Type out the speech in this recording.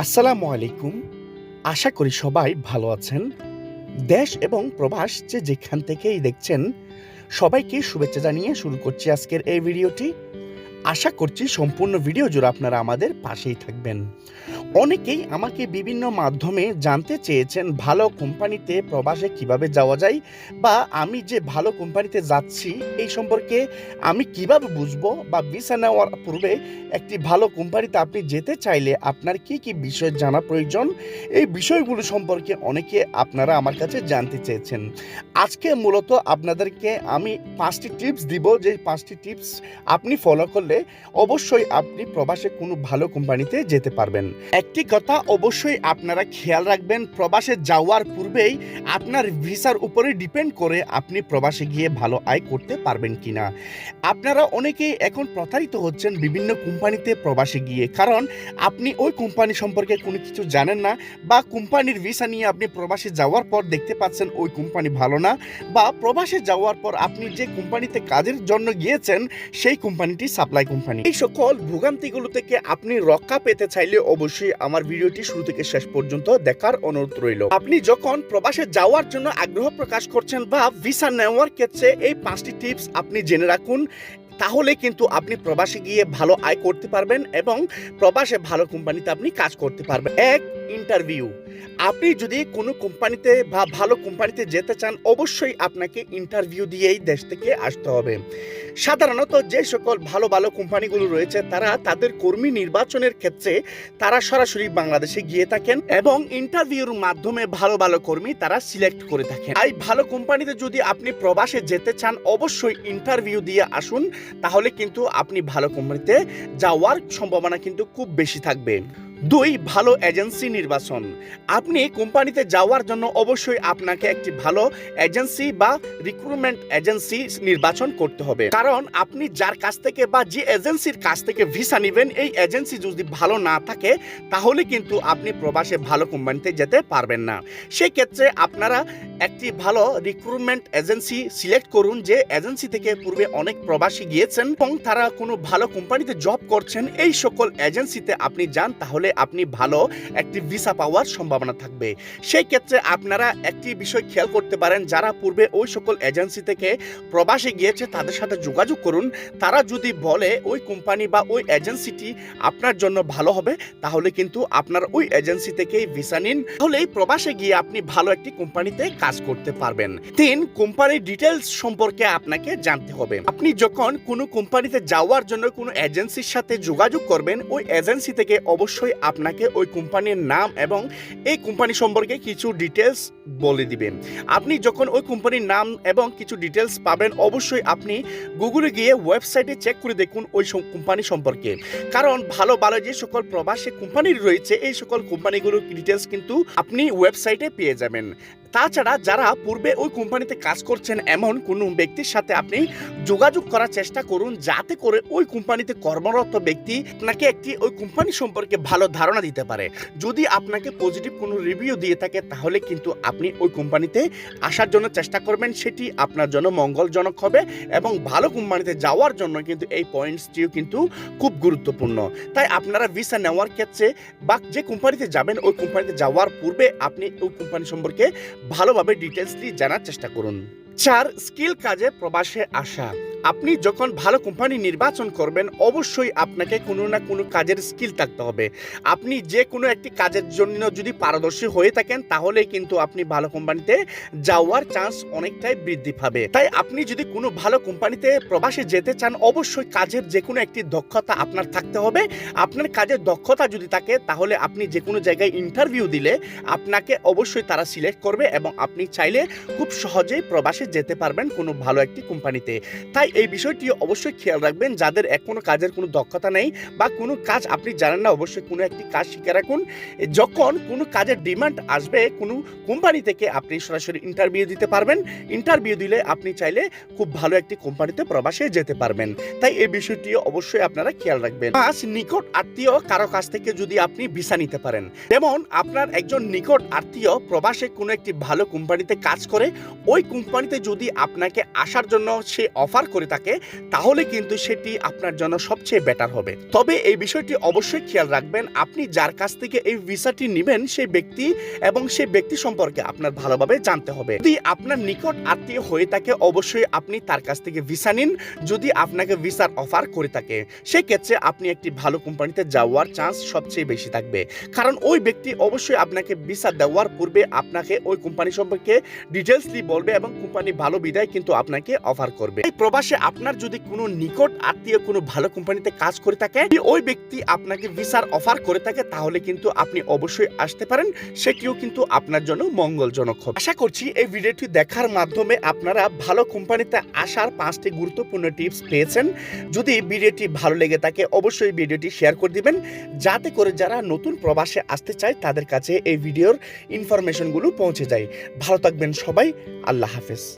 আসসালামু আলাইকুম। আশা করি সবাই ভালো আছেন। দেশ এবং প্রবাস যে যেখান থেকেই দেখছেন, সবাইকে শুভেচ্ছা জানিয়ে শুরু করছি আজকের এই ভিডিওটি। আশা করছি সম্পূর্ণ ভিডিও জুড়ে আপনারা আমাদের পাশেই থাকবেন। অনেকেই আমাকে বিভিন্ন মাধ্যমে জানতে চেয়েছেন ভালো কোম্পানিতে প্রবাসে কীভাবে যাওয়া যায় বা আমি যে ভালো কোম্পানিতে যাচ্ছি এই সম্পর্কে আমি কীভাবে বুঝব বা ভিসা নেওয়ার পূর্বে একটি ভালো কোম্পানিতে আপনি যেতে চাইলে আপনার কি কি বিষয় জানা প্রয়োজন? এই বিষয়গুলো সম্পর্কে অনেকে আপনারা আমার কাছে জানতে চেয়েছেন। আজকে মূলত আপনাদেরকে আমি পাঁচটি টিপস দিব। যে পাঁচটি টিপস আপনি ফলো করলে অবশ্যই আপনি প্রবাসে কোনো ভালো কোম্পানিতে যেতে পারবেন। একটি কথা অবশ্যই আপনারা খেয়াল রাখবেন, প্রবাসে যাওয়ার পূর্বেই আপনার ভিসার উপরে ডিপেন্ড করে আপনি প্রবাসে গিয়ে ভালো আয় করতে পারবেন কি না আপনারা অনেকেই এখন প্রতারিত হচ্ছেন বিভিন্ন কোম্পানিতে প্রবাসে গিয়ে। কারণ আপনি ওই কোম্পানি সম্পর্কে কোনো কিছু জানেন না বা কোম্পানির ভিসা নিয়ে আপনি প্রবাসে যাওয়ার পর দেখতে পাচ্ছেন ওই কোম্পানি ভালো না বা প্রবাসে যাওয়ার পর আপনি যে কোম্পানিতে কাজের জন্য গিয়েছেন, সেই কোম্পানিটি সাপ্লাই কোম্পানি। এই সকল ভোগান্তিগুলো থেকে আপনি রক্ষা পেতে চাইলে অবশ্যই আমার ভিডিওটি শুরু থেকে শেষ পর্যন্ত দেখার অনুরোধ রইল। আপনি যখন প্রবাসে যাওয়ার জন্য আগ্রহ প্রকাশ করছেন বা ভিসা নেওয়ার ক্ষেত্রে এই পাঁচটি টিপস আপনি জেনে রাখুন, তাহলে কিন্তু আপনি প্রবাসে গিয়ে ভালো আয় করতে পারবেন এবং প্রবাসে ভালো কোম্পানিতে আপনি কাজ করতে পারবেন। এক, ইন্টারভিউ। আপনি যদি কোনো কোম্পানিতে বা ভালো কোম্পানিতে যেতে চান, অবশ্যই আপনাকে ইন্টারভিউ দিয়েই দেশ থেকে আসতে হবে। সাধারণত যে সকল ভালো ভালো কোম্পানিগুলো রয়েছে, তারা তাদের কর্মী নির্বাচনের ক্ষেত্রে তারা সরাসরি বাংলাদেশে গিয়ে থাকেন এবং ইন্টারভিউর মাধ্যমে ভালো ভালো কর্মী তারা সিলেক্ট করে থাকেন। এই ভালো কোম্পানিতে যদি আপনি প্রবাসে যেতে চান, অবশ্যই ইন্টারভিউ দিয়ে আসুন, তাহলে কিন্তু আপনি ভালো কোম্পানিতে যাওয়ার সম্ভাবনা কিন্তু খুব বেশি থাকবে। দুই ভালো এজেন্সি নির্বাচন। আপনি কোম্পানিতে যাওয়ার জন্য অবশ্যই আপনাকে একটি ভালো এজেন্সি বা রিক্রুটমেন্ট এজেন্সি নির্বাচন করতে হবে। কারণ আপনি যার কাছ থেকে বা যে এজেন্সির কাছ থেকে ভিসা নেবেন, এই এজেন্সি যদি ভালো না থাকে, তাহলে কিন্তু আপনি প্রবাসে ভালো কোম্পানিতে যেতে পারবেন না। সেই ক্ষেত্রে আপনারা একটি ভালো রিক্রুটমেন্ট এজেন্সি সিলেক্ট করুন যে এজেন্সি থেকে পূর্বে অনেক প্রবাসী গিয়েছেন এবং তারা কোনো ভালো কোম্পানিতে জব করছেন। এই সকল এজেন্সিতে আপনি যান, তাহলে আপনি ভালো একটি ভিসা পাওয়ার সম্ভাবনা থাকবে। সেই ক্ষেত্রে আপনারা একটি বিষয় খেয়াল করতে পারেন, যারা পূর্বে ওই সকল এজেন্সি থেকে প্রবাসে গিয়েছে, তাদের সাথে যোগাযোগ করুন। তারা যদি বলে ওই কোম্পানি বা ওই এজেন্সিটি আপনার জন্য ভালো হবে, তাহলে কিন্তু আপনার ওই এজেন্সি থেকেই ভিসা নিন। তাহলেই প্রবাসে গিয়ে আপনি ভালো একটি কোম্পানিতে কাজ করতে পারবেন। তিন কোম্পানির ডিটেলস সম্পর্কে আপনাকে জানতে হবে। আপনি যখন কোনো কোম্পানিতে যাওয়ার জন্য কোনো এজেন্সির সাথে যোগাযোগ করবেন, ওই এজেন্সি থেকে অবশ্যই আপনাকে ওই কোম্পানির নাম এবং এই কোম্পানি সম্পর্কে কিছু ডিটেলস বলে দিবেন। আপনি যখন ওই কোম্পানির নাম এবং কিছু ডিটেলস পাবেন, অবশ্যই আপনি গুগলে গিয়ে ওয়েবসাইটে চেক করে দেখুন ওই কোম্পানি সম্পর্কে। কারণ ভালো ভালো যে সকল প্রবাসী কোম্পানি রয়েছে, এই সকল কোম্পানিগুলোর ডিটেলস কিন্তু আপনি ওয়েবসাইটে পেয়ে যাবেন। তাছাড়া যারা পূর্বে ওই কোম্পানিতে কাজ করছেন, এমন কোনো ব্যক্তির সাথে আপনি যোগাযোগ করার চেষ্টা করুন যাতে করে ওই কোম্পানিতে কর্মরত ব্যক্তি আপনাকে একটি ওই কোম্পানি সম্পর্কে ভালো ধারণা দিতে পারে। যদি আপনাকে পজিটিভ কোনো রিভিউ দিয়ে থাকে, তাহলে কিন্তু আপনি ওই কোম্পানিতে আসার জন্য চেষ্টা করবেন। সেটি আপনার জন্য মঙ্গলজনক হবে এবং ভালো কোম্পানিতে যাওয়ার জন্য কিন্তু এই পয়েন্টসটিও কিন্তু খুব গুরুত্বপূর্ণ। তাই আপনারা ভিসা নেওয়ার ক্ষেত্রে বা যে কোম্পানিতে যাবেন, ওই কোম্পানিতে যাওয়ার পূর্বে আপনি ওই কোম্পানি সম্পর্কে ভালোভাবে ডিটেলসলি জানার চেষ্টা করুন। চার, স্কিল কাজে প্রবাসে আসা। আপনি যখন ভালো কোম্পানি নির্বাচন করবেন, অবশ্যই আপনাকে কোনো না কোনো কাজের স্কিল থাকতে হবে। আপনি যে কোনো একটি কাজের জন্য যদি পারদর্শী হয়ে থাকেন তাহলে কিন্তু আপনি ভালো কোম্পানিতে যাওয়ার চান্স অনেকটাই বৃদ্ধি পাবে। তাই আপনি যদি কোনো ভালো কোম্পানিতে প্রবাসে যেতে চান, অবশ্যই কাজের যে কোনো একটি দক্ষতা আপনার থাকতে হবে। আপনার কাজের দক্ষতা যদি থাকে, তাহলে আপনি যে কোনো জায়গায় ইন্টারভিউ দিলে আপনাকে অবশ্যই তারা সিলেক্ট করবে এবং আপনি চাইলে খুব সহজেই প্রবাসে যেতে পারবেন কোনো ভালো একটি কোম্পানিতে। তাই এই বিষয়টি অবশ্যই খেয়াল রাখবেন, যাদের এক কোনো কাজের কোনো দক্ষতা নেই বা কোনো কাজ আপনি জানেন না, অবশ্যই কোনো একটি কাজ শিখে রাখুন। যখন কোনো কাজের ডিমান্ড আসবে, কোনো কোম্পানি থেকে আপনি সরাসরি ইন্টারভিউ দিতে পারবেন। ইন্টারভিউ দিলে আপনি চাইলে খুব ভালো একটি কোম্পানিতে প্রবাসে যেতে পারবেন। তাই এই বিষয়টি অবশ্যই আপনারা খেয়াল রাখবেন। পাঁচ, নিকট আত্মীয় কারও কাছ থেকে যদি আপনি ভিসা নিতে পারেন। যেমন আপনার একজন নিকট আত্মীয় প্রবাসে কোনো একটি ভালো কোম্পানিতে কাজ করে, ওই কোম্পানিতে কোম্পানিতে যদি আপনাকে আসার জন্য সে অফার করে থাকে, তাহলে কিন্তু সেটি আপনার জন্য সবচেয়ে বেটার হবে। তবে এই বিষয়টি অবশ্যই খেয়াল রাখবেন, আপনি যার কাছ থেকে এই ভিসাটি নেবেন, সেই ব্যক্তি এবং সেই ব্যক্তি সম্পর্কে আপনার ভালোভাবে জানতে হবে। যদি আপনার নিকট আত্মীয় হয়ে থাকে, অবশ্যই আপনি তার কাছ থেকে ভিসা নিন। যদি আপনাকে ভিসার অফার করে থাকে, সেক্ষেত্রে আপনি একটি ভালো কোম্পানিতে যাওয়ার চান্স সবচেয়ে বেশি থাকবে। কারণ ওই ব্যক্তি অবশ্যই আপনাকে ভিসা দেওয়ার পূর্বে আপনাকে ওই কোম্পানি সম্পর্কে ডিটেলসলি বলবে এবং কোম্পানি ভালো বিদায় কিন্তু আপনাকে অফার করবে। এই প্রবাসে আপনার যদি কোনো নিকট আত্মীয় কোনো ভালো কোম্পানিতে কাজ করে থাকে ওই ব্যক্তি আপনাকে ভিসার অফার করে থাকে, তাহলে কিন্তু আপনি অবশ্যই আসতে পারেন, সেটিও কিন্তু আপনার জন্য মঙ্গলজনক হবে। আশা করছি এই ভিডিওটি দেখার মাধ্যমে আপনারা ভালো কোম্পানিতে আসার পাঁচটি গুরুত্বপূর্ণ টিপস পেয়েছেন। যদি ভিডিওটি ভালো লেগে থাকে, অবশ্যই ভিডিওটি শেয়ার করে দিবেন, যাতে করে যারা নতুন প্রবাসে আসতে চায়, তাদের কাছে এই ভিডিওর ইনফরমেশনগুলো পৌঁছে যায়। ভালো থাকবেন সবাই, আল্লাহ হাফেজ।